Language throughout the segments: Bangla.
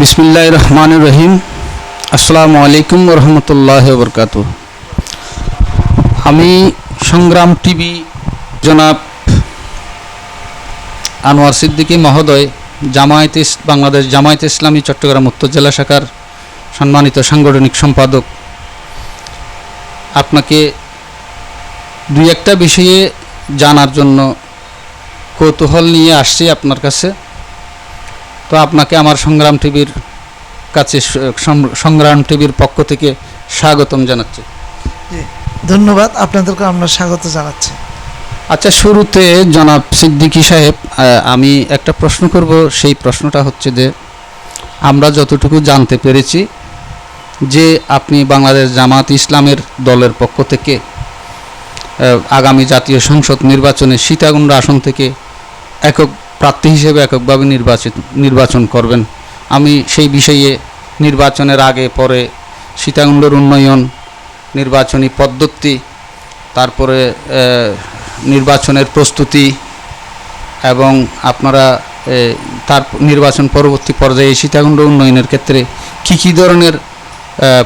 বিসমিল্লাহ রহমান রহিম। আসসালামু আলাইকুম রহমতুল্লাহ বরকাত আমি সংগ্রাম টিভি জনাব আনোয়ার সিদ্দিকী মহোদয়, জামায়াত বাংলাদেশ জামায়াত ইসলামী চট্টগ্রাম উত্তর জেলা শাখার সম্মানিত সাংগঠনিক সম্পাদক। আপনাকে দুই একটা বিষয়ে জানার জন্য কৌতূহল নিয়ে আসছি আপনার কাছে। তো আপনাকে আমার সংগ্রাম টিভির কাছে সংগ্রাম টিভির পক্ষ থেকে স্বাগতম জানাচ্ছি। ধন্যবাদ আপনাদেরকে আমরা স্বাগত জানাচ্ছি। আচ্ছা শুরুতে জনাব সিদ্দিকী সাহেব আমি একটা প্রশ্ন করব সেই প্রশ্নটা হচ্ছে যে আমরা যতটুকু জানতে পেরেছি যে আপনি বাংলাদেশ জামাত ইসলামের দলের পক্ষ থেকে আগামী জাতীয় সংসদ নির্বাচনে সীতাকুণ্ড আসন থেকে একক প্রার্থী হিসেবে এককভাবে নির্বাচিত, নির্বাচন করবেন। আমি সেই বিষয়ে নির্বাচনের আগে পরে সীতাকুণ্ডর উন্নয়ন, নির্বাচনী পদ্ধতি, তারপরে নির্বাচনের প্রস্তুতি এবং আপনারা তার নির্বাচন পরবর্তী পর্যায়ে সীতাকুণ্ড উন্নয়নের ক্ষেত্রে কী কী ধরনের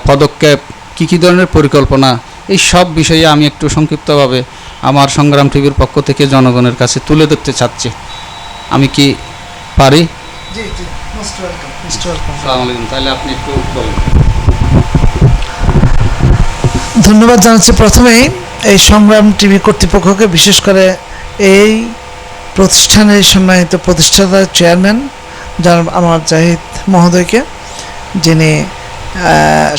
পদক্ষেপ, কী কী ধরনের পরিকল্পনা, এই সব বিষয়ে আমি একটু সংক্ষিপ্তভাবে আমার সংগ্রাম টিভির পক্ষ থেকে জনগণের কাছে তুলে ধরতে চাচ্ছি। আমি কি পারি? জি জি মোস্ট ওয়েলকাম মোস্ট ওয়েলকাম আসসালামু আলাইকুম তাহলে আপনি একটু বলেন। ধন্যবাদ জানাচ্ছি প্রথমেই এই সংগ্রাম টিভি কর্তৃপক্ষকে বিশেষ করে এই প্রতিষ্ঠানের সম্মানিত প্রতিষ্ঠাতার চেয়ারম্যান যার আমার জাহিদ মহোদয়কে যিনি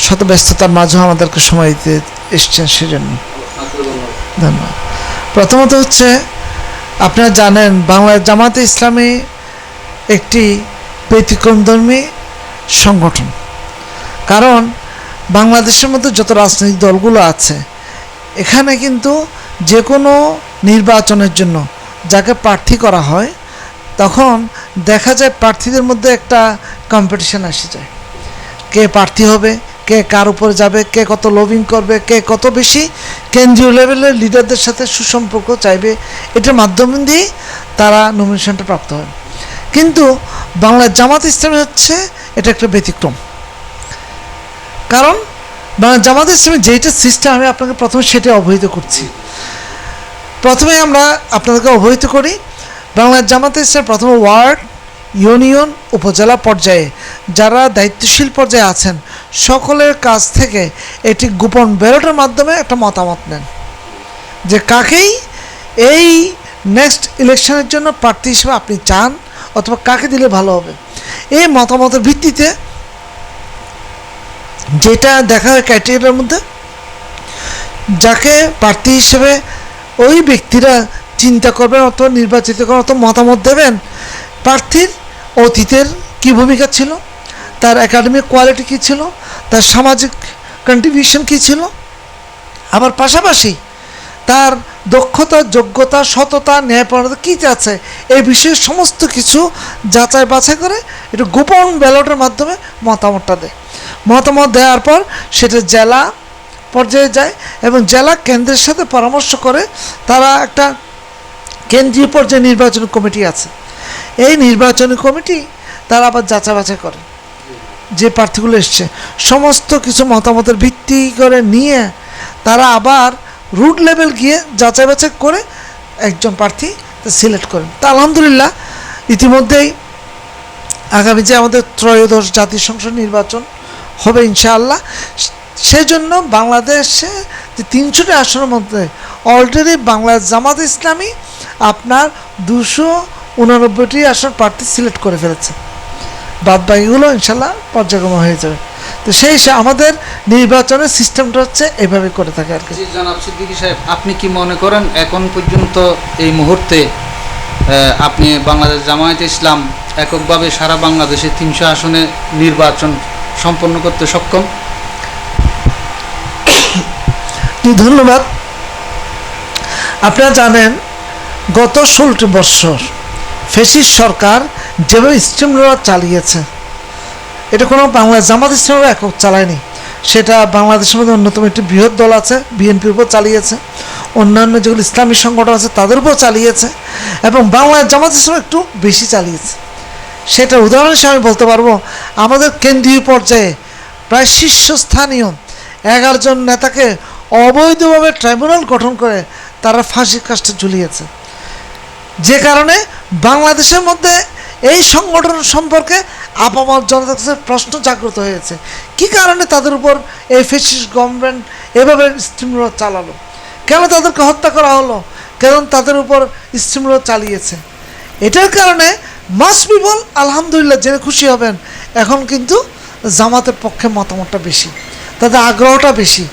শত ব্যস্ততার মাঝেও আমাদেরকে সময় দিতে এসছেন সেজন্য। ধন্যবাদ। প্রথমত হচ্ছে আপনারা জানেন বাংলা জামাতে ইসলামী একটি ব্যতিক্রমধর্মী সংগঠন। কারণ, বাংলাদেশের মধ্যে যত রাজনৈতিক দলগুলো আছে, এখানে কিন্তু যে কোনো নির্বাচনের জন্য যাকে প্রার্থী করা হয়, তখন দেখা যায় প্রার্থীদের মধ্যে একটা কম্পিটিশন এসে যায়। কে প্রার্থী হবে কে কার উপরে যাবে, কে কত লবিং করবে, কে কত বেশি কেন্দ্রীয় লেভেলের লিডারদের সাথে সুসম্পর্ক চাইবে, এটার মাধ্যম দিয়েই তারা নমিনেশনটা প্রাপ্ত হয়। কিন্তু বাংলা জামাত ইসলামী হচ্ছে, এটা একটা ব্যতিক্রম। কারণ বাংলা জামাত ইসলামী যেইটা সিস্টেম আমি আপনাকে প্রথমে সেটা অবহিত করছি। প্রথমে আমরা আপনাদেরকে অবহিত করি বাংলা জামাত ইসলাম প্রথমে ওয়ার্ড, ইউনিয়ন, উপজেলা পর্যায়ে যারা দায়িত্বশীল পর্যায়ে আছেন, সকলের কাছ থেকে এটি গোপন ব্যালটের মাধ্যমে একটা মতামত নেন যে কাকেই এই নেক্সট ইলেকশনের জন্য প্রার্থী হিসেবে আপনি চান অথবা কাকে দিলে ভালো হবে। এই মতামতের ভিত্তিতে যেটা দেখা হয় ক্রাইটেরিয়ার মধ্যে, যাকে প্রার্থী হিসেবে ওই ব্যক্তিরা চিন্তা করবেন অথবা নির্বাচিত করেন অথবা মতামত দেবেন, প্রার্থীর অতীতের কী ভূমিকা ছিল তার একাডেমিক কোয়ালিটি কী ছিল? তার সামাজিক কন্ট্রিবিউশন কী ছিল? আবার পাশাপাশি তার দক্ষতা, যোগ্যতা, সততা ন্যায়পরতা কী আছে, এই বিষয়ে সমস্ত কিছু যাচাই বাছাই করে একটু গোপন ব্যালটের মাধ্যমে মতামতটা দেয়। মতামত দেওয়ার পর সেটা জেলা পর্যায়ে যায় এবং জেলা কেন্দ্রের সাথে পরামর্শ করে তারা একটা কেন্দ্রীয় পর্যায়ে নির্বাচনী কমিটি আছে। এই নির্বাচনী কমিটি তারা আবার যাচাই বাছাই করে। যে প্রার্থীগুলো এসছে, সমস্ত কিছু মতামতের ভিত্তি করে নিয়ে তারা আবার রুট লেভেল গিয়ে যাচাই বাছাই করে একজন প্রার্থী সিলেক্ট করেন। তা আলহামদুলিল্লাহ, ইতিমধ্যেই আগামী যে আমাদের ত্রয়োদশ জাতীয় সংসদ নির্বাচন হবে ইনশাআল্লাহ, সেজন্য বাংলাদেশে যে তিনশোটি আসনের মধ্যে অলরেডি বাংলা জামাত ইসলামী আপনার দুশো উনানব্বইটি আসন প্রার্থী সিলেক্ট করে ফেলেছে। বাদ বাকিগুলো ইনশাল্লাহ পর্যায়ক্রমে হয়ে যাবে। তো সেই আমাদের নির্বাচনের সিস্টেমটা হচ্ছে এভাবে করে থাকে আর কি। জনাব সিদ্দিকী সাহেব আপনি কি মনে করেন এখন পর্যন্ত এই মুহূর্তে আপনি বাংলাদেশ জামায়াতে ইসলাম এককভাবে সারা বাংলাদেশে তিনশো আসনে নির্বাচন সম্পন্ন করতে সক্ষম? ধন্যবাদ। আপনারা জানেন গত ষোলোটি বৎসর ফেসিস সরকার যেভাবে স্টিমরোলার চালিয়েছে, এটা কোনো বাংলা জামাত ইসলামের একক চালায়নি। সেটা বাংলাদেশের মধ্যে অন্যতম একটি বৃহৎ দল আছে, বিএনপির উপর চালিয়েছে। অন্যান্য যেগুলো ইসলামী সংগঠন আছে, তাদের উপর চালিয়েছে। এবং বাংলা জামাত ইসলাম একটু বেশি চালিয়েছে। সেটা উদাহরণ হিসেবে আমি বলতে পারব, আমাদের কেন্দ্রীয় পর্যায়ে প্রায় শীর্ষস্থানীয় এগারো জন নেতাকে অবৈধভাবে ট্রাইব্যুনাল গঠন করে তারা ফাঁসির কাজটা ঝুলিয়েছে। যে কারণে বাংলাদেশের মধ্যে এই সংগঠন সম্পর্কে আপামর জনতার কাছে প্রশ্ন জাগ্রত হয়েছে। কি কারণে তাদের উপর এই ফেসিস গভর্নমেন্ট এভাবে স্টিমুলার চালালো? কেন তাদেরকে হত্যা করা হলো? কেন তাদের উপর স্টিমুলার চালিয়েছে? এটার কারণে মাস পিপল আলহামদুলিল্লাহ জেনে খুশি হবেন, এখন কিন্তু জামাতের পক্ষে মতামতটা বেশি, তাদের আগ্রহটা বেশি।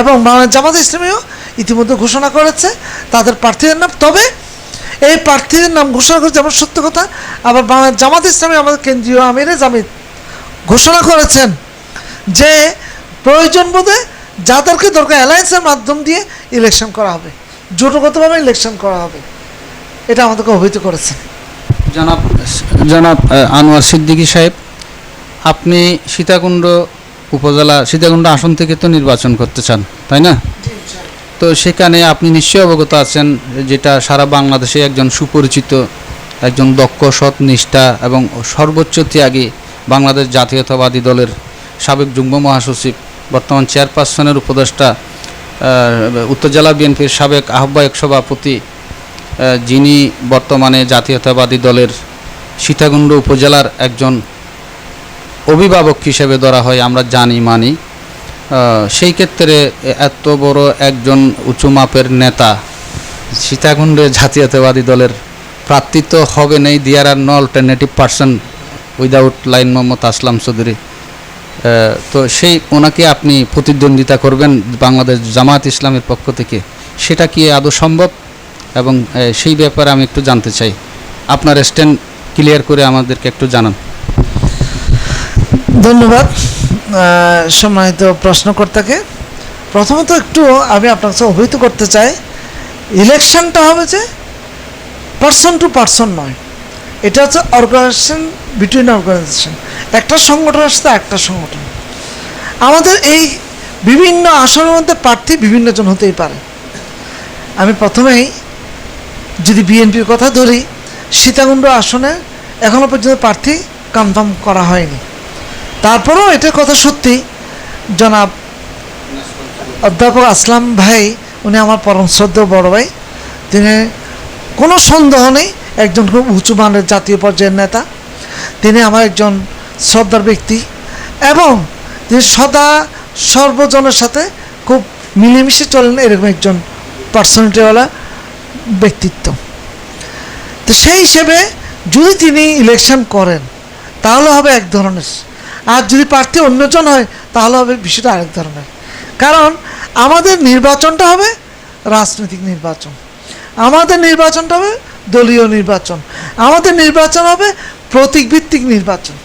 এবং জামাত ইসলামীও ইতিমধ্যে ঘোষণা করেছে, তাদের প্রার্থীদের নাম, তবে এই প্রার্থীদের নাম ঘোষণা করেছে যেমন সত্য কথা আবার জামাত ইসলামী আমাদের কেন্দ্রীয় আমিরে জামিত ঘোষণা করেছেন যে প্রয়োজন বোধে যাদেরকে দরকার অ্যালায়েন্সের মাধ্যম দিয়ে ইলেকশন করা হবে জোটগতভাবে ইলেকশন করা হবে। এটা আমাদেরকে অভিহিত করেছেন। জনাব জনাব আনোয়ার সিদ্দিকী সাহেব আপনি সীতাকুণ্ড উপজেলা সীতাকুণ্ড আসন থেকে তো নির্বাচন করতে চান তাই না? তো সেখানে আপনি নিশ্চয়ই অবগত আছেন যেটা সারা বাংলাদেশে একজন সুপরিচিত, একজন দক্ষ সৎ নিষ্ঠা এবং সর্বোচ্চ ত্যাগী বাংলাদেশ জাতীয়তাবাদী দলের সাবেক যুগ্ম মহাসচিব, বর্তমান চেয়ারপারসনের উপদেষ্টা উত্তর জেলা বিএনপির সাবেক আহ্বায়ক সভাপতি যিনি বর্তমানে জাতীয়তাবাদী দলের সীতাকুণ্ড উপজেলার একজন অভিভাবক হিসেবে ধরা হয়, আমরা জানি, মানি। সেই ক্ষেত্রে এত বড় একজন উঁচু মাপের নেতা সীতাকুণ্ডে জাতীয়তাবাদী দলের প্রার্থী তো হবে নেই, there are no alternative person without line Mohammad Aslam Chowdhury. তো সেই ওনাকে আপনি প্রতিদ্বন্দ্বিতা করবেন বাংলাদেশ জামাত ইসলামের পক্ষ থেকে। সেটা কি আদৌ সম্ভব? এবং সেই ব্যাপারে আমি একটু জানতে চাই। আপনার স্ট্যান্ড ক্লিয়ার করে আমাদেরকে একটু জানান। ধন্যবাদ। সম্মানিত প্রশ্নকর্তাকে, প্রথমত একটু আমি আপনার কাছে অবহিত করতে চাই, ইলেকশনটা হবে যে পার্সন টু পার্সন নয়। এটা হচ্ছে অর্গানাইজেশন বিটুইন অর্গানাইজেশন একটা সংগঠনের সাথে একটা সংগঠন। আমাদের এই বিভিন্ন আসনের মধ্যে প্রার্থী বিভিন্ন জন হতেই পারে। আমি প্রথমেই যদি বিএনপির কথা ধরি, সীতাকুণ্ড আসনে এখনও পর্যন্ত প্রার্থী কনফার্ম করা হয়নি। তারপরেও এটার কথা সত্যি, জনাব অধ্যাপক আসলাম ভাই, উনি আমার পরম শ্রদ্ধেয় বড় ভাই, তিনি কোনো সন্দেহ নেই, একজন খুব উঁচু মানের জাতীয় পর্যায়ের নেতা, তিনি আমার একজন শ্রদ্ধার ব্যক্তি এবং তিনি সদা সর্বজনের সাথে খুব মিলেমিশে চলেন এরকম একজন পার্সোনালিটিওয়ালা ব্যক্তিত্ব। তো সেই হিসেবে যদি তিনি ইলেকশন করেন, তাহলে হবে এক ধরনের আর যদি প্রার্থী অন্যজন হয়, তাহলে হবে বিষয়টা আরেক ধরনের। কারণ আমাদের নির্বাচনটা হবে রাজনৈতিক নির্বাচন। আমাদের নির্বাচনটা হবে দলীয় নির্বাচন। আমাদের নির্বাচন হবে প্রতীকভিত্তিক নির্বাচন।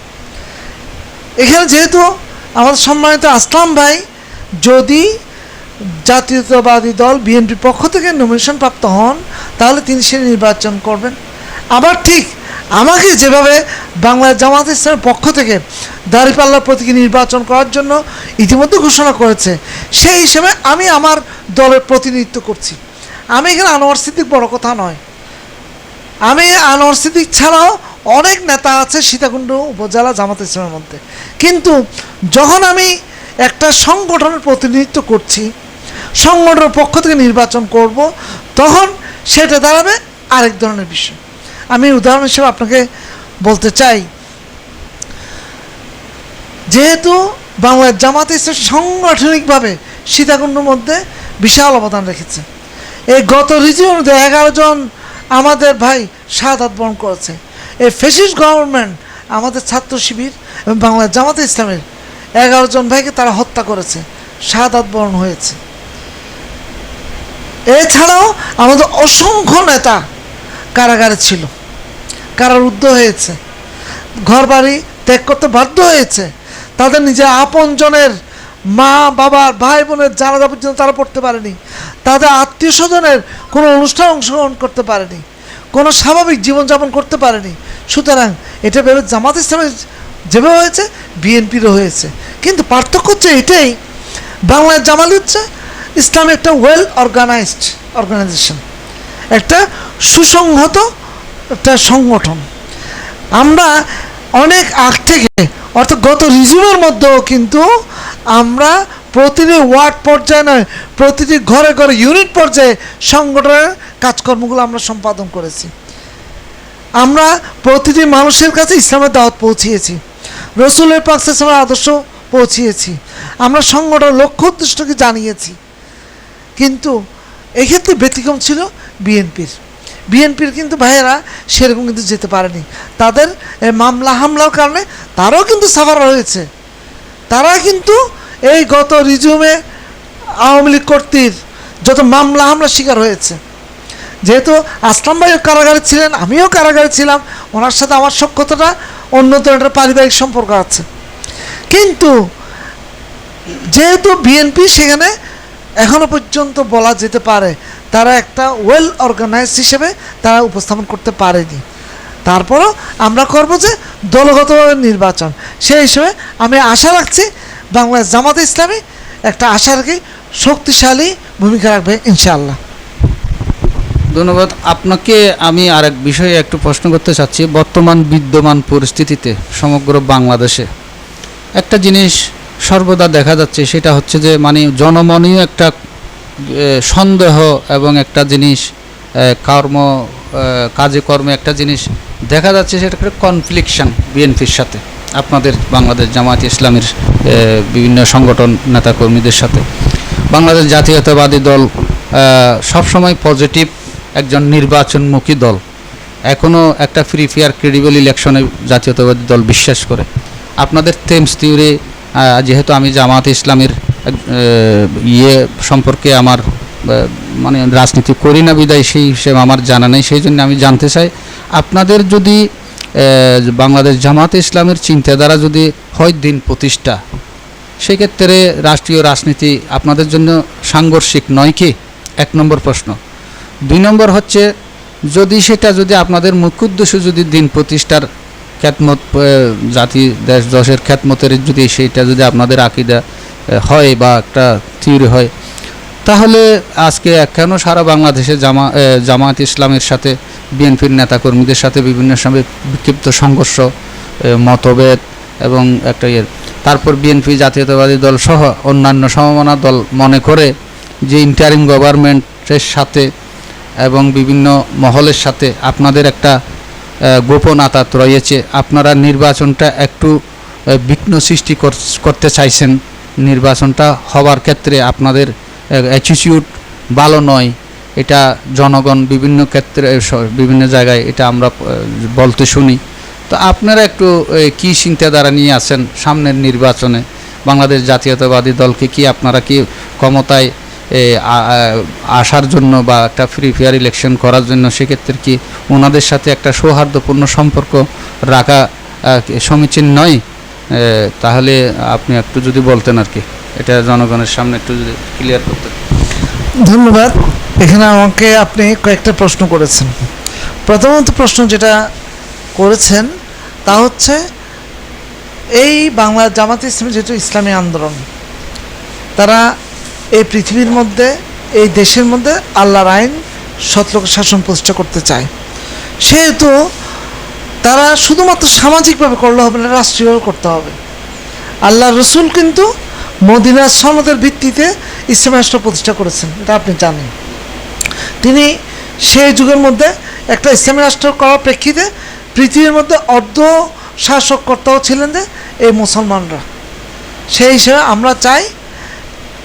এখানে যেহেতু আমাদের সম্মানিত আসলাম ভাই, যদি জাতীয়তাবাদী দল বিএনপির পক্ষ থেকে নমিনেশন প্রাপ্ত হন, তাহলে তিনি সে নির্বাচন করবেন। আবার ঠিক আমাকে যেভাবে বাংলা জামাত ইসলামের পক্ষ থেকে দাঁড়িপাল্লার প্রতীকী নির্বাচন করার জন্য ইতিমধ্যে ঘোষণা করেছে, সেই হিসেবে আমি আমার দলের প্রতিনিধিত্ব করছি। আমি এখানে আনোয়ার সিদ্দিক বড় কথা নয়। আমি আনোয়ার সিদ্দিক ছাড়াও অনেক নেতা আছে সীতাকুণ্ড উপজেলা জামাত ইসলামের মধ্যে। কিন্তু যখন আমি একটা সংগঠনের প্রতিনিধিত্ব করছি, সংগঠনের পক্ষ থেকে নির্বাচন করব, তখন সেটা দাঁড়াবে আরেক ধরনের বিষয়। আমি উদাহরণ হিসেবে আপনাকে বলতে চাই। যেহেতু বাংলার জামাত ইসলাম সাংগঠনিকভাবে সীতাকুণ্ডের মধ্যে বিশাল অবদান রেখেছে। এই গত রিজিউ অনুযায়ী এগারো জন আমাদের ভাই শাহাদ বরণ করেছে। এই ফেসিস গভর্নমেন্ট আমাদের ছাত্র শিবির এবং বাংলার জামাত ইসলামের এগারো জন ভাইকে তারা হত্যা করেছে, শাহাদ বরণ হয়েছে। এছাড়াও আমাদের অসংখ্য নেতা কারাগারে ছিল। কারারুদ্ধ হয়েছে। ঘর বাড়ি ত্যাগ করতে বাধ্য হয়েছে। তাদের নিজের আপনজনের মা বাবার ভাই বোনের জানাজা পর্যন্ত তারা পড়তে পারেনি। তাদের আত্মীয় স্বজনের কোনো অনুষ্ঠান অংশগ্রহণ করতে পারেনি। কোনো স্বাভাবিক জীবনযাপন করতে পারেনি। সুতরাং এটা ভেবে জামাত ইসলামের যেভাবে হয়েছে, বিএনপিরও হয়েছে। কিন্তু পার্থক্য হচ্ছে এটাই বাংলার জামাল হচ্ছে ইসলাম একটা ওয়েল অর্গানাইজড অর্গানাইজেশন একটা সুসংহত একটা সংগঠন। আমরা অনেক আগ থেকে, অর্থাৎ গত রিজিউমের মধ্যেও কিন্তু আমরা প্রতিটি ওয়ার্ড পর্যায়ে নয়, প্রতিটি ঘরে ঘরে ইউনিট পর্যায়ে সংগঠনের কাজকর্মগুলো আমরা সম্পাদন করেছি। আমরা প্রতিটি মানুষের কাছে ইসলামের দাওয়াত পৌঁছিয়েছি, রসুলের পাক ইসলামের আদর্শ পৌঁছিয়েছি, আমরা সংগঠনের লক্ষ্য উদ্দেশ্যকে জানিয়েছি। কিন্তু এক্ষেত্রে ব্যতিক্রম ছিল বিএনপির। বিএনপির কিন্তু ভাইয়েরা সেরকম কিন্তু যেতে পারেনি। তাদের মামলা, হামলার কারণে তারাও কিন্তু সাফার হয়েছে। তারা কিন্তু এই গত রিজুমে আওয়ামী লীগ কর্তৃর যত মামলা হামলা শিকার হয়েছে। যেহেতু আসলাম ভাইও কারাগারে ছিলেন, আমিও কারাগারে ছিলাম, ওনার সাথে আমার সক্ষতাটা অন্য ধরনের পারিবারিক সম্পর্ক আছে। কিন্তু যেহেতু বিএনপি সেখানে এখনও পর্যন্ত বলা যেতে পারে তারা একটা ওয়েল অর্গানাইজড হিসেবে তারা উপস্থাপন করতে পারেনি। তারপরও আমরা করব যে দলগতভাবে নির্বাচন। সেই হিসেবে আমি আশা রাখছি বাংলাদেশ জামাতে ইসলামী একটা আশা রাখি শক্তিশালী ভূমিকা রাখবে ইনশাআল্লাহ। ধন্যবাদ। আপনাকে আমি আরেক বিষয়ে একটু প্রশ্ন করতে চাচ্ছি। বর্তমান বিদ্যমান পরিস্থিতিতে সমগ্র বাংলাদেশে একটা জিনিস সর্বদা দেখা যাচ্ছে, সেটা হচ্ছে যে মানে জনমনীয় একটা সন্দেহ এবং একটা জিনিস কর্ম কাজে কর্মে একটা জিনিস দেখা যাচ্ছে সেটা একটা কনফ্লিকশন বিএনপির সাথে, আপনাদের বাংলাদেশ জামায়াত ইসলামের বিভিন্ন সংগঠন নেতাকর্মীদের সাথে। বাংলাদেশ জাতীয়তাবাদী দল সবসময় পজিটিভ একজন নির্বাচনমুখী দল। এখনও একটা ফ্রি ফেয়ার ক্রেডিবল ইলেকশনে জাতীয়তাবাদী দল বিশ্বাস করে। আপনাদের থেমস থিওরি যেহেতু আমি জামাত ইসলামের ইয়ে সম্পর্কে আমার মানে রাজনীতি করি না বিদায়, সেই হিসেবে আমার জানা নেই, সেই জন্য আমি জানতে চাই, আপনাদের যদি বাংলাদেশ জামাত ইসলামের চিন্তাধারা যদি হয় দিন প্রতিষ্ঠা, সেক্ষেত্রে রাষ্ট্রীয় রাজনীতি আপনাদের জন্য সাংঘর্ষিক নয় কি? এক নম্বর প্রশ্ন। দুই নম্বর হচ্ছে, যদি সেটা যদি আপনাদের মুখ্য উদ্দেশ্য যদি দিন প্রতিষ্ঠার খ্যাতমত জাতি, দেশ, দশের খ্যাতমতের যদি সেইটা যদি আপনাদের আকিদা হয় বা একটা থিওরি হয়, তাহলে আজকে কেন সারা বাংলাদেশে জামা জামায়াত ইসলামের সাথে, বিএনপির নেতাকর্মীদের সাথে বিভিন্ন সময় বিক্ষিপ্ত সংঘর্ষ মতভেদ এবং একটা ইয়ে। তারপর বিএনপি জাতীয়তাবাদী দল সহ অন্যান্য সমমনা দল মনে করে যে ইন্টারিম গভর্নমেন্টের সাথে এবং বিভিন্ন মহলের সাথে আপনাদের একটা গোপন আতাত রয়েছে। আপনারা নির্বাচনটা একটু বিঘ্ন সৃষ্টি কর- করতে চাইছেন। নির্বাচনটা হওয়ার ক্ষেত্রে আপনাদের অ্যাটিটিউড ভালো নয়। এটা জনগণ বিভিন্ন ক্ষেত্রে বিভিন্ন জায়গায় এটা আমরা বলতে শুনি। তো আপনারা একটু কি চিন্তাধারা নিয়ে আছেন সামনের নির্বাচনে? বাংলাদেশ জাতীয়তাবাদী দলকে কি আপনারা কি ক্ষমতায় আসার জন্য বা একটা ফ্রি ফেয়ার ইলেকশন করার জন্য সেক্ষেত্রে কি ওনাদের সাথে একটা সৌহার্দ্যপূর্ণ সম্পর্ক রাখা সমীচীন নয়? তাহলে আপনি একটু যদি বলতেন আর কি, এটা জনগণের সামনে একটু যদি ক্লিয়ার করতেন। ধন্যবাদ। এখানে আমাকে আপনি কয়েকটা প্রশ্ন করেছেন। প্রথমত প্রশ্ন যেটা করেছেন তা হচ্ছে, এই বাংলা জামাত ইসলামী যেহেতু ইসলামী আন্দোলন, তারা এই পৃথিবীর মধ্যে, এই দেশের মধ্যে আল্লাহর আইন সতলোক শাসন প্রতিষ্ঠা করতে চায়। সেহেতু তারা শুধুমাত্র সামাজিকভাবে করলে হবে না রাষ্ট্রীয়ভাবে করতে হবে। আল্লাহ রসুল কিন্তু মদিনার সনদের ভিত্তিতে ইসলাম রাষ্ট্র প্রতিষ্ঠা করেছেন, এটা আপনি জানেন। তিনি সেই যুগের মধ্যে একটা ইসলাম রাষ্ট্র করার প্রেক্ষিতে পৃথিবীর মধ্যে অর্ধ শাসককর্তাও ছিলেন যে এই মুসলমানরা। সেই হিসেবে আমরা চাই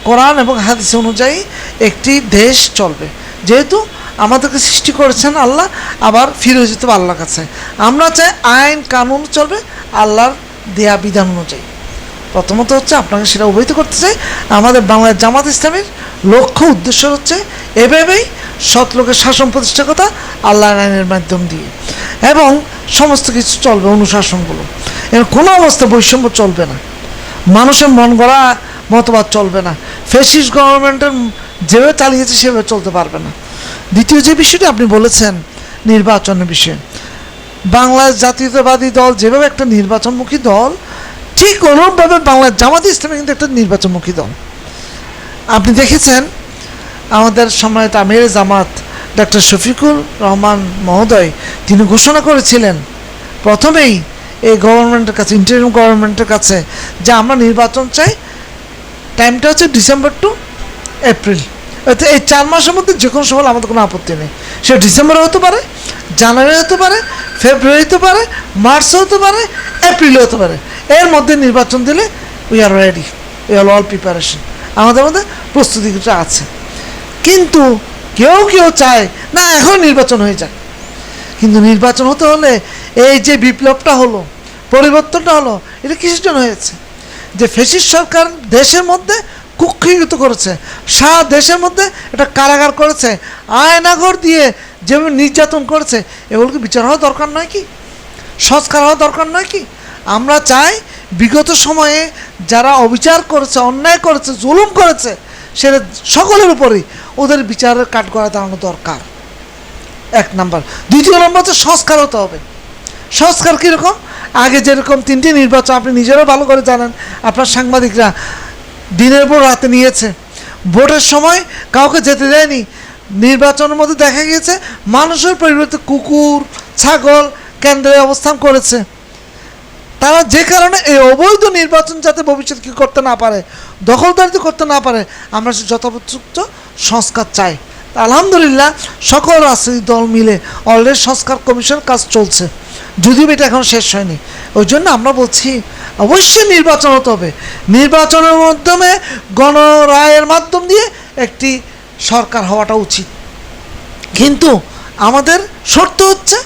কোরআন এবং হাদিস অনুযায়ী একটি দেশ চলবে। যেহেতু আমাদেরকে সৃষ্টি করেছেন আল্লাহ, আবার ফিরে যেতে হবে আল্লাহর কাছে। আমরা চাই আইন, কানুন চলবে, আল্লাহর দেয়া বিধান অনুযায়ী। প্রথমত হচ্ছে আপনাকে সেটা অবহিত করতে চাই, আমাদের বাংলার জামাত ইসলামের লক্ষ্য উদ্দেশ্য হচ্ছে এভাবেই সৎ লোকের শাসন প্রতিষ্ঠা কথা আল্লাহর আইনের মাধ্যম দিয়ে। এবং সমস্ত কিছু চলবে অনুশাসনগুলো। এর কোনো অবস্থা বৈষম্য চলবে না। মানুষের মন গড়া মতবাদ চলবে না। ফেসিস গভর্নমেন্টের যেভাবে চালিয়েছে সেভাবে চলতে পারবে না। দ্বিতীয় যে বিষয়টি আপনি বলেছেন নির্বাচনের বিষয়ে বাংলাদেশ জাতীয়তাবাদী দল যেভাবে একটা নির্বাচনমুখী দল, ঠিক অনুরূপভাবে বাংলার জামাত ইসলামী কিন্তু একটা নির্বাচনমুখী দল। আপনি দেখেছেন, আমাদের সম্মানিত আমির জামাত ডক্টর শফিকুর রহমান মহোদয়, তিনি ঘোষণা করেছিলেন, প্রথমেই এই গভর্নমেন্টের কাছে ইন্টারিম গভর্নমেন্টের কাছে, যে আমরা নির্বাচন চাই টাইমটা হচ্ছে ডিসেম্বর টু এপ্রিল অর্থাৎ এই চার মাসের মধ্যে যে কোনো সময় আমাদের কোনো আপত্তি নেই। সে ডিসেম্বরে হতে পারে জানুয়ারি হতে পারে ফেব্রুয়ারি হতে পারে মার্চে হতে পারে এপ্রিলে হতে পারে। এর মধ্যে নির্বাচন দিলে we are ready we are all preparation আমাদের মধ্যে প্রস্তুতিটা আছে। কিন্তু কেউ কেউ চায়, না, এখন নির্বাচন হয়ে যাক। কিন্তু নির্বাচন হতে হলে এই যে বিপ্লবটা হলো, পরিবর্তনটা হলো, এটা জন্য হয়েছে? যে ফেসিস সরকার দেশের মধ্যে কুক্ষিগত করেছে, সারা দেশের মধ্যে একটা কারাগার করেছে, আয়নাগর দিয়ে যেমন নির্যাতন করেছে, এগুলোকে বিচার হওয়া দরকার নয় কি? সংস্কার হওয়া দরকার নয় কি? আমরা চাই বিগত সময়ে যারা অবিচার করেছে, অন্যায় করেছে, জুলুম করেছে, সেটা সকলের উপরেই ওদের বিচারের কাঠগড়া দাঁড়ানো দরকার। এক নাম্বার। দ্বিতীয় নম্বর হচ্ছে সংস্কার হতে হবে। সংস্কার কীরকম? আগে যেরকম তিনটি নির্বাচন আপনি নিজেরও ভালো করে জানেন, আপনার সাংবাদিকরা দিনের পর রাতে নিয়েছে। ভোটের সময় কাউকে যেতে দেয়নি। নির্বাচনের মধ্যে দেখা গিয়েছে মানুষের পরিবর্তে কুকুর, ছাগল কেন্দ্রে অবস্থান করেছে। তারা যে কারণে এই অবৈধ নির্বাচন যাতে ভবিষ্যৎ কি করতে না পারে দখলদারিত্ব করতে না পারে, আমরা যথোপযুক্ত সংস্কার চাই। আলহামদুলিল্লাহ, সকল রাজনৈতিক দল মিলে অলরেডি সংস্কার কমিশন কাজ চলছে। যদিও এটা এখন শেষ হয়নি। ওই জন্য আমরা বলছি, অবশ্যই নির্বাচন হতে হবে। নির্বাচনের মাধ্যমে গণরায়ের মাধ্যম দিয়ে একটি সরকার হওয়াটা উচিত। কিন্তু আমাদের শর্ত হচ্ছে,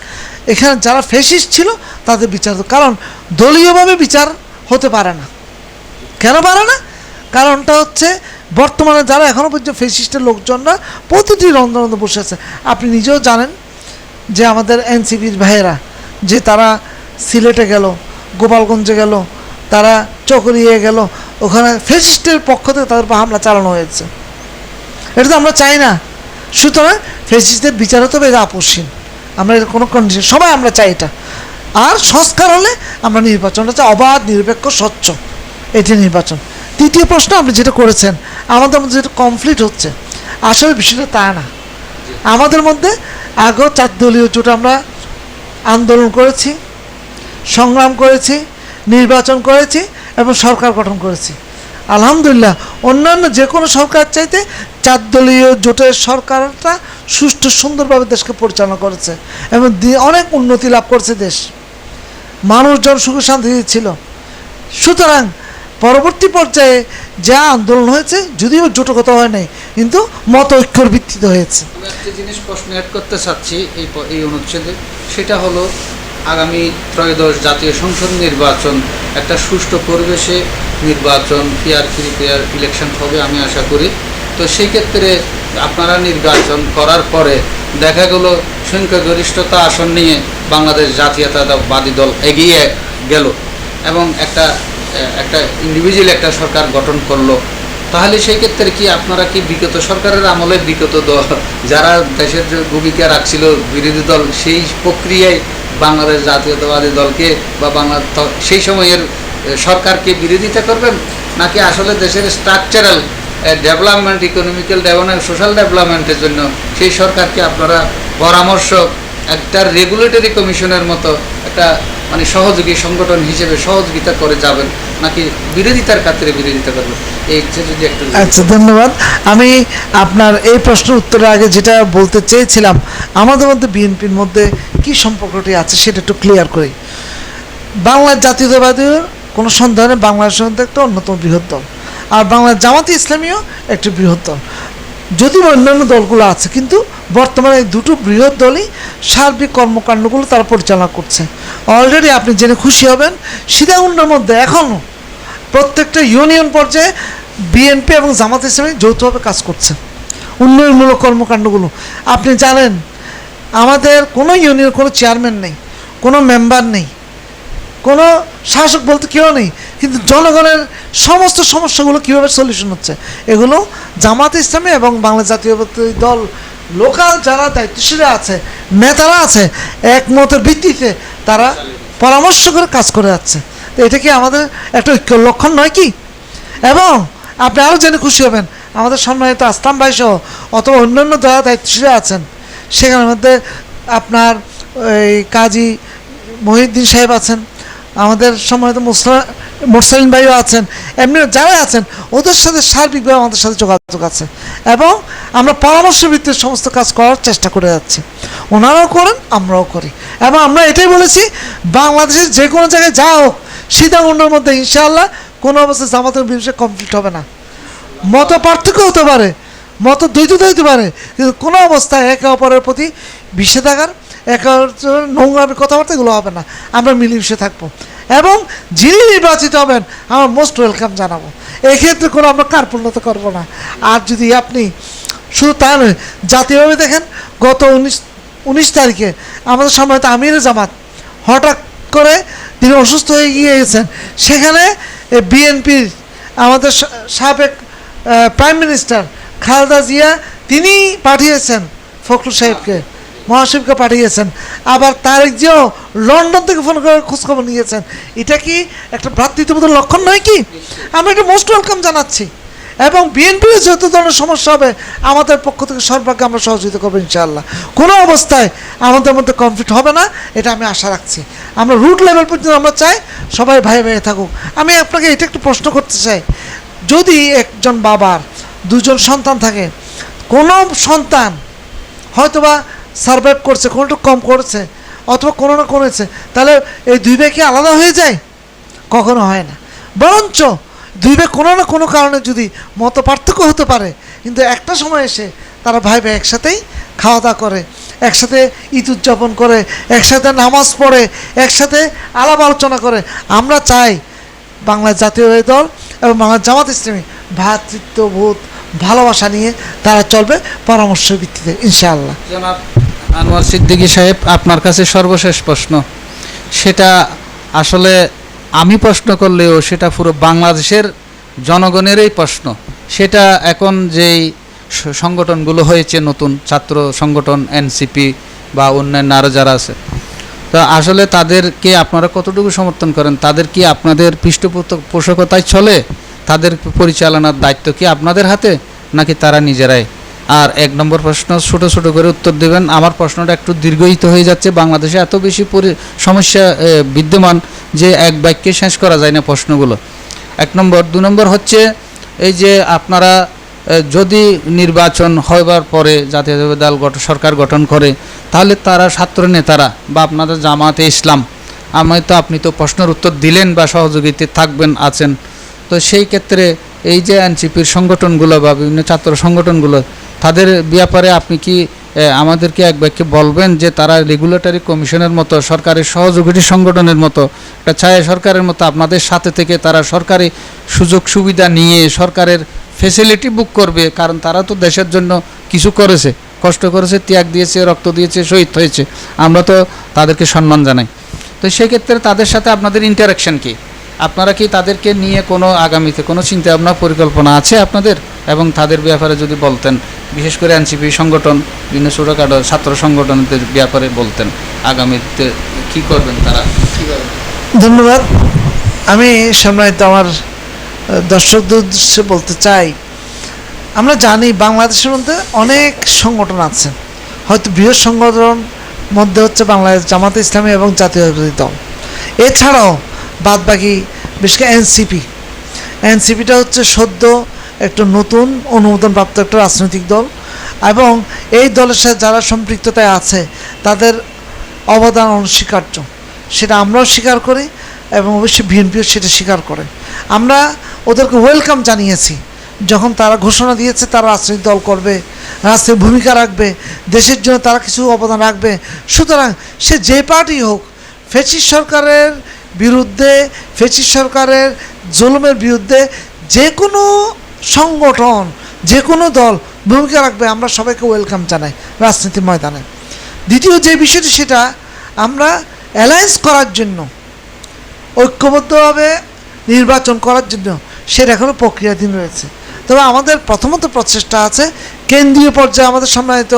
এখানে যারা ফেসিস ছিল, তাদের বিচার। কারণ দলীয়ভাবে বিচার হতে পারে না। কেন পারে না? কারণটা হচ্ছে বর্তমানে যারা এখনও পর্যন্ত ফেসিস্টের লোকজনরা প্রতিটি রন্ধন বসে আছে। আপনি নিজেও জানেন যে আমাদের এনসিপির ভাইয়েরা, যে তারা সিলেটে গেল, গোপালগঞ্জে গেল, তারা চকরিয়ে গেল, ওখানে ফেসিস্টের পক্ষ থেকে তাদের উপর হামলা চালানো হয়েছে। এটা তো আমরা চাই না। সুতরাং ফেসিস্টদের বিচার হতে হবে, এটা আপসহীন আমরা এর কোনো কন্ডিশন সবাই আমরা চাই এটা। আর সংস্কার হলে আমরা নির্বাচনটা চাই, অবাধ, নিরপেক্ষ, স্বচ্ছ। এটি নির্বাচন। তৃতীয় প্রশ্ন আপনি যেটা করেছেন, আমাদের মধ্যে যেটা কমপ্লিট হচ্ছে, আসলে বিষয়টা তা না। আমাদের মধ্যে আগেও চার দলীয় জোট আমরা আন্দোলন করেছি, সংগ্রাম করেছি, নির্বাচন করেছি এবং সরকার গঠন করেছি। আলহামদুলিল্লাহ, অন্যান্য যে কোনো সরকার চাইতে চার দলীয় জোটের সরকারটা সুষ্ঠু, সুন্দরভাবে দেশকে পরিচালনা করেছে এবং অনেক উন্নতি লাভ করেছে দেশ। মানুষজন সুখ শান্তি ছিল। সুতরাং পরবর্তী পর্যায়ে যা আন্দোলন হয়েছে, যদিও জোটগত হয় নাই, কিন্তু মত ঐক্যর ভিত্তিতে হয়েছে। একটা জিনিস প্রশ্ন অ্যাড করতে চাচ্ছি, এই এই অনুচ্ছেদে, সেটা হলো আগামী ত্রয়োদশ জাতীয় সংসদ নির্বাচন, একটা সুষ্ঠু পরিবেশে নির্বাচন পিয়ার ফ্রি পেয়ার ইলেকশন হবে আমি আশা করি। তো সেই ক্ষেত্রে আপনারা নির্বাচন করার পরে দেখা গেল সংখ্যাগরিষ্ঠতা আসন নিয়ে বাংলাদেশ জাতীয়তাবাদী দল এগিয়ে গেল। এবং একটা একটা ইন্ডিভিজুয়াল একটা সরকার গঠন করল, তাহলে সেই ক্ষেত্রে কি আপনারা কি বিগত সরকারের আমলে বিগত দল যারা দেশের ভূমিকা রাখছিল বিরোধী দল, সেই প্রক্রিয়ায় বাংলাদেশ জাতীয়তাবাদী দলকে বা বাংলা সেই সময়ের সরকারকে বিরোধিতা করবেন? নাকি আসলে দেশের structural development economical development social ডেভেলপমেন্টের জন্য সেই সরকারকে আপনারা পরামর্শ একটা রেগুলেটরি কমিশনের মতো একটা মানে সহযোগী সংগঠন হিসেবে সহযোগিতা করে যাবেন, নাকি বিরোধিতার খাতিরে বিরোধিতা করবেন? এই যদি একটু আচ্ছা ধন্যবাদ। আমি আপনার এই প্রশ্নের উত্তরের আগে যেটা বলতে চেয়েছিলাম, আমাদের মধ্যে বিএনপির মধ্যে কি সম্পর্কটি আছে সেটা একটু ক্লিয়ার করি। বাংলার জাতীয়তাবাদীর কোনো সন্দেহ নেই বাংলাদেশের মধ্যে একটা অন্যতম দল আর বাংলার জামাতি ইসলামীও একটি দল যদিও অন্যান্য দলগুলো আছে, কিন্তু বর্তমানে এই দুটো বৃহৎ দলই সার্বিক কর্মকাণ্ডগুলো তারা পরিচালনা করছে। অলরেডি আপনি জেনে খুশি হবেন সীতাকুণ্ডের মধ্যে এখনও প্রত্যেকটা ইউনিয়ন পর্যায়ে বিএনপি এবং জামাত ইসলামী যৌথভাবে কাজ করছে। উন্নয়নমূলক কর্মকাণ্ডগুলো। আপনি জানেন, আমাদের কোনো ইউনিয়ন, কোনো চেয়ারম্যান নেই, কোনো মেম্বার নেই, কোনো শাসক বলতে কেউ নেই। কিন্তু জনগণের সমস্ত সমস্যাগুলো কীভাবে সলিউশন হচ্ছে? এগুলো জামাত ইসলামী এবং বাংলা জাতীয়তাবাদী দল লোকাল যারা দায়িত্বশীল আছে, নেতারা আছে, একমতের ভিত্তিতে তারা পরামর্শ করে কাজ করে যাচ্ছে। তো এটা কি আমাদের একটা ঐক্য লক্ষণ নয় কি? এবং আপনি আরও জেনে খুশি হবেন, আমাদের সম্মানিত আসলাম ভাই সহ অথবা অন্যান্য যারা দায়িত্বশীল আছেন, সেখানের মধ্যে আপনার এই কাজী মহিউদ্দিন সাহেব আছেন, আমাদের সম্মানিত তো মোরসালিন ভাইও আছেন এমনি যারা আছেন, ওদের সাথে সার্বিকভাবে আমাদের সাথে যোগাযোগ আছে। এবং আমরা পরামর্শ ভিত্তিক সমস্ত কাজ করার চেষ্টা করে যাচ্ছি। ওনারাও করেন, আমরাও করি। এবং আমরা এটাই বলেছি, বাংলাদেশের যে কোনো জায়গায় যা হোক সীতাকুণ্ডের মধ্যে ইনশাআল্লাহ কোনো অবস্থায় জামাতের বিরুদ্ধে কমপ্লিট হবে না। মত পার্থক্য হতে পারে, মত দ্বৈততা হতে পারে, কিন্তু কোনো অবস্থায় একে অপরের প্রতি বিষেধাগার, একে নোংরামের কথাবার্তা এগুলো হবে না। আমরা মিলেমিশে থাকব। এবং যিনি নির্বাচিত হবেন, আমরা মোস্ট ওয়েলকাম জানাব। এক্ষেত্রে কোনো আমরা কার কার্পণ্যতা করব না। আর যদি আপনি শুধু তা নয়, জাতীয়ভাবে দেখেন, গত উনিশ উনিশ তারিখে আমাদের সম্মানিত আমির জামাত হঠাৎ করে তিনি অসুস্থ হয়ে গিয়েছেন সেখানে বিএনপির আমাদের সাবেক প্রাইম মিনিস্টার খালেদা জিয়া তিনি পাঠিয়েছেন ফখরুল সাহেবকে। মহাশিবকে পাঠিয়েছেন। আবার তারেক জিয়াও লন্ডন থেকে ফোন করে খোঁজখবর নিয়েছেন। এটা কি একটা ভ্রাতৃত্ববোধের লক্ষণ নয় কি? আমরা এটা মোস্ট ওয়েলকাম জানাচ্ছি। এবং বিএনপির যত ধরনের সমস্যা হবে, আমাদের পক্ষ থেকে সর্বাগ্যে আমরা সহযোগিতা করব ইনশাআল্লাহ। কোনো অবস্থায় আমাদের মধ্যে কমপ্লিট হবে না, এটা আমি আশা রাখছি। আমরা রুট লেভেল পর্যন্ত আমরা চাই, সবাই ভাই ভাই থাকুক। আমি আপনাকে এটা একটু প্রশ্ন করতে চাই। যদি একজন বাবার দুজন সন্তান থাকে, কোনো সন্তান হয়তোবা সার্ভাইভ করছে, কোনোটা কম করেছে, অথবা কোনো না করেছে তাহলে এই দুই ভাই কি আলাদা হয়ে যায়? কখনো হয় না। বরঞ্চ দুই ভাই কোনো না কোনো কারণে যদি মত পার্থক্য হতে পারে, কিন্তু একটা সময় এসে তারা ভাই ভাই একসাথেই খাওয়া দাওয়া করে, একসাথে ঈদ উদযাপন করে, একসাথে নামাজ পড়ে, একসাথে আলাপ আলোচনা করে। আমরা চাই বাংলা জাতীয় দল এবং বাংলা জামাত ইসলামী ভ্রাতৃত্ববোধ, ভালোবাসা নিয়ে তারা চলবে পরামর্শের ভিত্তিতে, ইনশাআল্লাহ। আনোয়ার সিদ্দিকী সাহেব, আপনার কাছে সর্বশেষ প্রশ্ন। সেটা আসলে আমি প্রশ্ন করলেও সেটা পুরো বাংলাদেশের জনগণেরই প্রশ্ন। সেটা এখন যেই সংগঠনগুলো হয়েছে, নতুন ছাত্র সংগঠন, এনসিপি বা অন্যান্য আরও যারা আছে, তো আসলে তাদেরকে আপনারা কতটুকু সমর্থন করেন? তাদের কি আপনাদের পৃষ্ঠপোষকতায় চলে? তাদের পরিচালনার দায়িত্ব কি আপনাদের হাতে, নাকি তারা নিজেরাই আর এক নম্বর প্রশ্ন, ছোট ছোট করে উত্তর দেবেন। আমার প্রশ্নটা একটু দীর্ঘায়িত হয়ে যাচ্ছে। বাংলাদেশে এত বেশি সমস্যা বিদ্যমান যে এক বাক্যে শেষ করা যায় না প্রশ্নগুলো। এক নম্বর। দু নম্বর হচ্ছে, এই যে আপনারা যদি নির্বাচন হবার পরে জাতীয় দল সরকার গঠন করে, তাহলে তারা ছাত্র নেতারা বা আপনাদের জামাতে ইসলাম, আমি তো, আপনি তো প্রশ্নের উত্তর দিলেন বা সহযোগিতা থাকবেন, আছেন। তো সেই ক্ষেত্রে এই যে এনসিপির সংগঠনগুলো বা বিভিন্ন ছাত্র সংগঠনগুলো তাদের ব্যাপারে আপনি কি আমাদেরকে এক বাক্যে বলবেন যে তারা রেগুলেটরি কমিশনের মতো, সরকারের সহযোগী সংগঠনের মতো, একটা ছায়া সরকারের মতো আপনাদের সাথে থেকে তারা সরকারি সুযোগ সুবিধা নিয়ে সরকারের ফেসিলিটি বুক করবে, কারণ তারা তো দেশের জন্য কিছু করেছে, কষ্ট করেছে, ত্যাগ দিয়েছে, রক্ত দিয়েছে, শহীদ হয়েছে। আমরা তো তাদেরকে সম্মান জানাই। তো সেক্ষেত্রে তাদের সাথে আপনাদের ইন্টারাকশন কি? আপনারা কি তাদেরকে নিয়ে কোনো আগামীতে কোনো চিন্তা ভাবনা পরিকল্পনা আছে আপনাদের? এবং তাদের ব্যাপারে যদি বলতেন বিশেষ করে এনসিপি সংগঠন, বিভিন্ন ছোটোখাটো ছাত্র সংগঠনদের ব্যাপারে বলতেন। আগামীতে কি করবেন তারা? ধন্যবাদ। আমি সম্মানিত আমার দর্শকদের উদ্দেশ্যে বলতে চাই, আমরা জানি বাংলাদেশের মধ্যে অনেক সংগঠন আছে। হয়তো বৃহৎ সংগঠন মধ্যে হচ্ছে বাংলাদেশ জামাতে ইসলামী এবং জাতীয়তাবাদী দল। এছাড়াও বাদ বাকি বিশেষ করে এনসিপি। এনসিপিটা হচ্ছে সদ্য একটা নতুন অনুমোদনপ্রাপ্ত একটা রাজনৈতিক দল এবং এই দলের সাথে যারা সম্পৃক্ততায় আছে, তাদের অবদান অনস্বীকার্য। সেটা আমরাও স্বীকার করি এবং অবশ্যই বিএনপিও সেটা স্বীকার করে। আমরা ওদেরকে ওয়েলকাম জানিয়েছি। যখন তারা ঘোষণা দিয়েছে তারা রাজনৈতিক দল করবে, রাজনৈতিক ভূমিকা রাখবে, দেশের জন্য তারা কিছু অবদান রাখবে। সুতরাং সে যে পার্টি হোক, ফেসিস সরকারের বিরুদ্ধে, ফেসিস সরকারের জুলুমের বিরুদ্ধে যে কোনো সংগঠন যে কোনো দল ভূমিকা রাখবে, আমরা সবাইকে ওয়েলকাম জানাই রাজনীতির ময়দানে। দ্বিতীয় যে বিষয়টি, সেটা আমরা অ্যালায়েন্স করার জন্য, ঐক্যবদ্ধভাবে নির্বাচন করার জন্য, সেটা এখনও প্রক্রিয়াধীন রয়েছে। তবে আমাদের প্রথমত প্রচেষ্টা আছে, কেন্দ্রীয় পর্যায়ে আমাদের সম্মানিত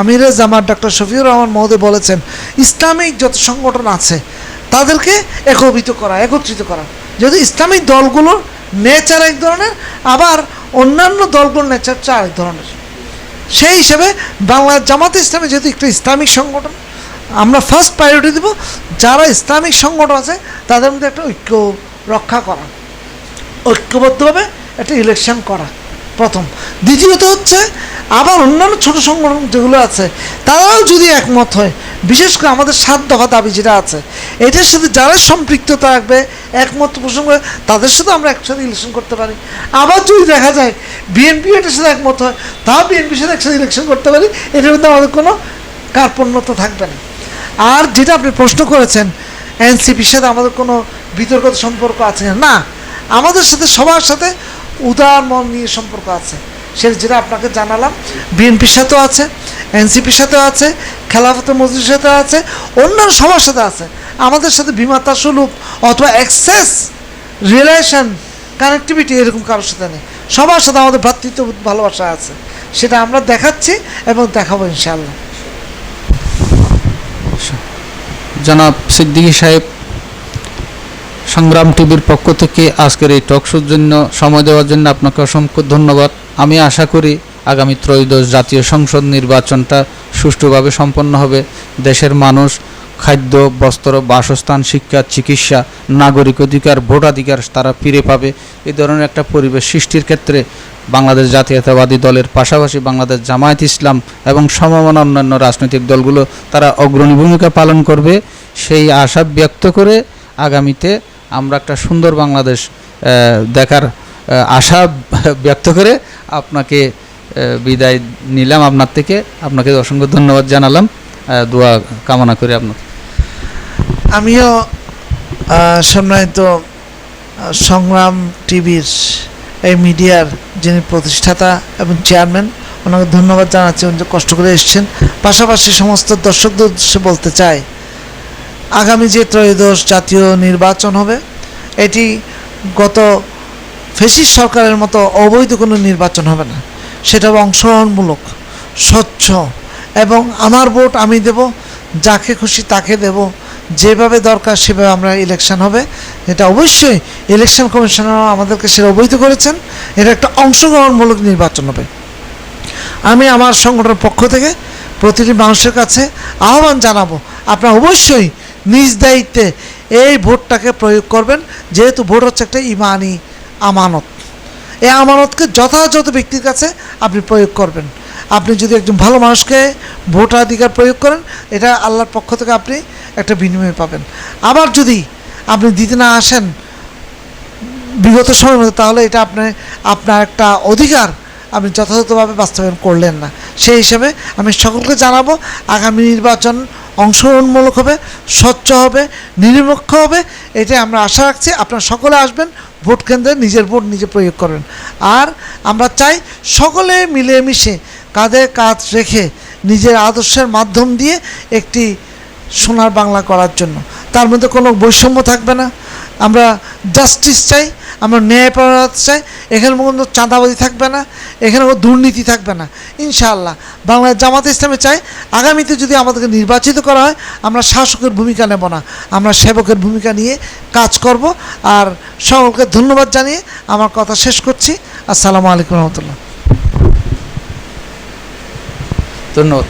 আমিরে জামাত ডক্টর শফিউর রহমান মহোদয় বলেছেন, ইসলামিক যত সংগঠন আছে, তাদেরকে একত্রিত করা একত্রিত করা। যদি ইসলামিক দলগুলোর নেচার এক ধরনের, আবার অন্যান্য দলগুলোর নেচার হচ্ছে আরেক ধরনের। সেই হিসেবে বাংলা জামাত ইসলামী যেহেতু একটা ইসলামিক সংগঠন, আমরা ফার্স্ট প্রায়োরিটি দেব যারা ইসলামিক সংগঠন আছে, তাদের মধ্যে একটা ঐক্য রক্ষা করা। ঐক্যবদ্ধভাবে একটা ইলেকশন করা, প্রথম। দ্বিতীয়ত হচ্ছে, আবার অন্যান্য ছোট সংগঠন যেগুলো আছে, তারাও যদি একমত হয় বিশেষ করে আমাদের সাত দফা দাবি যেটা আছে এটার সাথে যারা সম্পৃক্ত থাকবে, একমত প্রসঙ্গ তাদের সাথে আমরা একসাথে ইলেকশন করতে পারি। আবার যদি দেখা যায় বিএনপি এটার সাথে একমত হয়, তাও বিএনপির সাথে একসাথে ইলেকশন করতে পারি এটার মধ্যে আমাদের কোনো কার্পণ্যতা থাকবে না। আর যেটা আপনি প্রশ্ন করেছেন এনসিপির সাথে আমাদের কোনো বিতর্কত সম্পর্ক আছে না না, আমাদের সাথে, সবার সাথে উদার মন নিয়ে সম্পর্ক আছে। সেটা যেটা আপনাকে জানালাম বিএনপির সাথেও আছে। এনসিপির সাথেও আছে, খেলাফত মসজিদের সাথে আছে, অন্যান্য সবার সাথে আছে। আমাদের সাথে বিমাতা সুলুক অথবা অ্যাক্সেস রিলেশন কানেক্টিভিটি এরকম কারোর সাথে নেই। সবার সাথে আমাদের ভ্রাতৃত্ব ভালোবাসা আছে। সেটা আমরা দেখাচ্ছি এবং দেখাবো ইনশাআল্লাহ। জনাব সিদ্দিকী সাহেব, সংগ্রাম টিভির পক্ষ থেকে আজকের এই টক শোর জন্য সময় দেওয়ার জন্য আপনাকে অসংখ্য ধন্যবাদ। আমি আশা করি আগামী ত্রয়োদশ জাতীয় সংসদ নির্বাচনটা সুষ্ঠুভাবে সম্পন্ন হবে। দেশের মানুষ খাদ্য, বস্ত্র, বাসস্থান, শিক্ষা, চিকিৎসা, নাগরিক অধিকার, ভোটাধিকার তারা ফিরে পাবে। এই ধরনের একটা পরিবেশ সৃষ্টির ক্ষেত্রে বাংলাদেশ জাতীয়তাবাদী দলের পাশাপাশি বাংলাদেশ জামায়াত ইসলাম এবং সমমনা অন্যান্য রাজনৈতিক দলগুলো তারা অগ্রণী ভূমিকা পালন করবে। সেই আশা ব্যক্ত করে আগামীতে আমরা একটা সুন্দর বাংলাদেশ দেখার আশা ব্যক্ত করে আপনাকে বিদায় নিলাম আপনার থেকে। আপনাকে অসংখ্য ধন্যবাদ জানালাম। দোয়া কামনা করি আপনার আমিও সম্মানিত সংগ্রাম টিভির এই মিডিয়ার যিনি প্রতিষ্ঠাতা এবং চেয়ারম্যান, ওনাকে ধন্যবাদ জানাচ্ছি। উনি কষ্ট করে এসেছেন। পাশাপাশি সমস্ত দর্শকদের উদ্দেশ্যে বলতে চাই, আগামী যে ত্রয়োদশ জাতীয় নির্বাচন হবে, এটি গত ফেসিস সরকারের মতো অবৈধ কোনো নির্বাচন হবে না। সেটা অংশগ্রহণমূলক, স্বচ্ছ এবং আমার ভোট আমি দেব, যাকে খুশি তাকে দেব, যেভাবে দরকার সেভাবে আমরা ইলেকশন হবে। এটা অবশ্যই ইলেকশন কমিশনার আমাদেরকে সেটা অবহিত করেছেন। এটা একটা অংশগ্রহণমূলক নির্বাচন হবে। আমি আমার সংগঠনের পক্ষ থেকে প্রতিটি মানুষের কাছে আহ্বান জানাব, আপনারা অবশ্যই নিজ দায়িত্বে এই ভোটটাকে প্রয়োগ করবেন। যেহেতু ভোট হচ্ছে একটা ইমানি আমানত। এই আমানতকে যথাযথ ব্যক্তির কাছে আপনি প্রয়োগ করবেন। আপনি যদি একজন ভালো মানুষকে ভোটাধিকার প্রয়োগ করেন, এটা আল্লাহর পক্ষ থেকে আপনি একটা বিনিময় পাবেন। আবার যদি আপনি দিতে না আসেন বিগত সময়ের মধ্যে, তাহলে এটা আপনি, আপনার একটা অধিকার আপনি যথাযথভাবে বাস্তবায়ন করলেন না। সেই হিসেবে আমি সকলকে জানাব, আগামী নির্বাচন অংশগ্রহণমূলক হবে, স্বচ্ছ হবে, নিরপেক্ষ হবে, এটাই আমরা আশা রাখছি। আপনারা সকলে আসবেন, ভোট কেন্দ্রে নিজের ভোট নিজে প্রয়োগ করবেন আর আমরা চাই সকলে মিলেমিশে কাঁধে কাঁধ রেখে নিজের আদর্শের মাধ্যম দিয়ে একটি সোনার বাংলা করার জন্য। তার মধ্যে কোনো বৈষম্য থাকবে না। আমরা জাস্টিস চাই আমরা ন্যায়পরায়ণতা চাই, এখানে কোনো চাঁদাবাজি থাকবে না, এখানে কোনো দুর্নীতি থাকবে না। ইনশাআল্লাহ বাংলাদেশ জামাত ইসলামে চাই, আগামীতে যদি আমাদেরকে নির্বাচিত করা হয়, আমরা শাসকের ভূমিকা নেব না। আমরা সেবকের ভূমিকা নিয়ে কাজ করব। আর সকলকে ধন্যবাদ জানিয়ে আমার কথা শেষ করছি। আসসালামু আলাইকুম রহমতুল্লাহ। ধন্যবাদ।